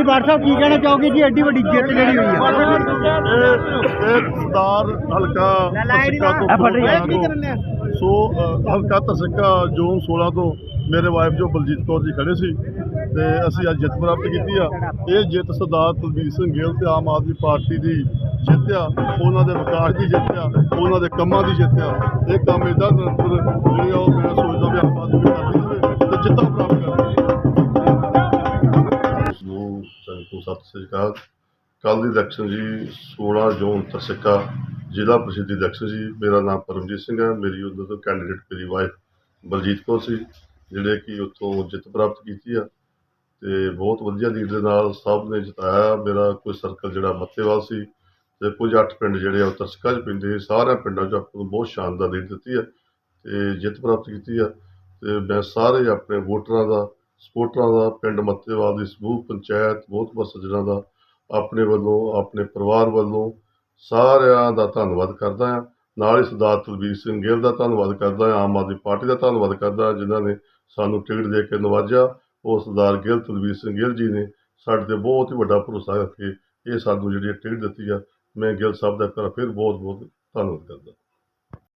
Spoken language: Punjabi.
ਸਰਦਾਰ ਸਾਹਿਬ ਕੀ ਕਹਿਣਾ ਚਾਹੋਗੇ ਜੀ? ਐਡੀ ਵੱਡੀ ਜਿੱਤ ਜਿਹੜੀ ਹੋਈ ਹੈ ਇਹ ਸਰਦਾਰ ਹਲਕਾ ਤਸਿੱਕਾ ਤੋਂ। ਸੋ, ਹਲਕਾ ਤਸਿੱਕਾ ਜੂਨ 16 ਤੋਂ ਮੇਰੇ ਵਾਈਫ ਜੋ ਬਲਜੀਤ ਕੌਰ ਜੀ ਖੜੇ ਸੀ ਤੇ ਅਸੀਂ ਅੱਜ ਜਿੱਤ ਪ੍ਰਾਪਤ ਕੀਤੀ ਆ। ਇਹ ਜਿੱਤ ਸਰਦਾਰ ਕੁਲਬੀਰ ਸਿੰਘ ਗਿੱਲ ਤੇ ਆਮ ਆਦਮੀ ਪਾਰਟੀ ਦੀ ਜਿੱਤ ਆ। ਉਹਨਾਂ ਦੇ ਵਿਕਾਸ ਦੀ ਜਿੱਤ ਆ। ਉਹਨਾਂ ਦੇ ਕੰਮਾਂ ਦੀ ਜਿੱਤ ਆ। ਇਹ ਕੰਮ ਇਦਾਂ ਨਿਰੰਤਰ ਜਿਹੜੇ ਆ ਉਹ ਮੈਂ ਸਤਿ ਸ੍ਰੀ ਅਕਾਲ। ਕੱਲ ਦੀ ਇਲੈਕਸ਼ਨ ਜੀ 16 ਜੂਨ ਤਸਿੱਕਾ, ਜ਼ਿਲ੍ਹਾ ਪ੍ਰੀਸ਼ਦ ਦੀ ਇਲੈਕਸ਼ਨ ਸੀ। ਮੇਰਾ ਨਾਮ ਪਰਮਜੀਤ ਸਿੰਘ ਹੈ। ਮੇਰੀ ਉਦੋਂ ਤੋਂ ਕੈਂਡੀਡੇਟ ਮੇਰੀ ਵਾਈਫ ਬਲਜੀਤ ਕੌਰ ਸੀ, ਜਿਹੜੇ ਕਿ ਉੱਥੋਂ ਜਿੱਤ ਪ੍ਰਾਪਤ ਕੀਤੀ ਆ ਤੇ ਬਹੁਤ ਵਧੀਆ ਲੀਡ ਦੇ ਨਾਲ ਸਭ ਨੇ ਜਿਤਾਇਆ। ਮੇਰਾ ਕੋਈ ਸਰਕਲ ਜਿਹੜਾ ਮੱਤੇਵਾਲ ਸੀ ਤੇ ਕੁਝ ਅੱਠ ਪਿੰਡ ਜਿਹੜੇ ਆ ਉਹ ਤਸਿੱਕਾ 'ਚ ਪੈਂਦੇ ਸੀ। ਸਾਰਿਆਂ ਪਿੰਡਾਂ 'ਚ ਆਪਾਂ ਨੂੰ ਬਹੁਤ ਸ਼ਾਨਦਾਰ ਲੀਡ ਦਿੱਤੀ ਆ ਤੇ ਜਿੱਤ ਪ੍ਰਾਪਤ ਕੀਤੀ ਆ ਤੇ ਮੈਂ ਸਾਰੇ ਆਪਣੇ ਵੋਟਰਾਂ ਦਾ ਸਪੋਰਟਰਾਂ ਦਾ, ਪਿੰਡ ਮੱਤੇਵਾਲ ਦੀ ਸਮੂਹ, ਪੰਚਾਇਤ, ਬਹੁਤ ਸੱਜਣਾਂ ਦਾ ਆਪਣੇ ਵੱਲੋਂ, ਆਪਣੇ ਪਰਿਵਾਰ ਵੱਲੋਂ ਸਾਰਿਆਂ ਦਾ ਧੰਨਵਾਦ ਕਰਦਾ ਹਾਂ। ਨਾਲ ਹੀ ਸਰਦਾਰ ਤਲਵੀਰ ਸਿੰਘ ਗਿੱਲ ਦਾ ਧੰਨਵਾਦ ਕਰਦਾ ਹਾਂ, ਆਮ ਆਦਮੀ ਪਾਰਟੀ ਦਾ ਧੰਨਵਾਦ ਕਰਦਾ ਹਾਂ, ਜਿਨ੍ਹਾਂ ਨੇ ਸਾਨੂੰ ਟਿਕਟ ਦੇ ਕੇ ਨਵਾਜਿਆ। ਉਹ ਸਰਦਾਰ ਗਿੱਲ, ਤਲਵੀਰ ਸਿੰਘ ਗਿੱਲ ਜੀ ਨੇ ਸਾਡੇ ਤੇ ਬਹੁਤ ਹੀ ਵੱਡਾ ਭਰੋਸਾ ਰੱਖ ਕੇ ਇਹ ਸਾਨੂੰ ਜਿਹੜੀ ਟਿਕਟ ਦਿੱਤੀ ਆ, ਮੈਂ ਗਿੱਲ ਸਾਹਿਬ ਦਾ ਘਰ ਫਿਰ ਬਹੁਤ ਬਹੁਤ ਧੰਨਵਾਦ ਕਰਦਾ।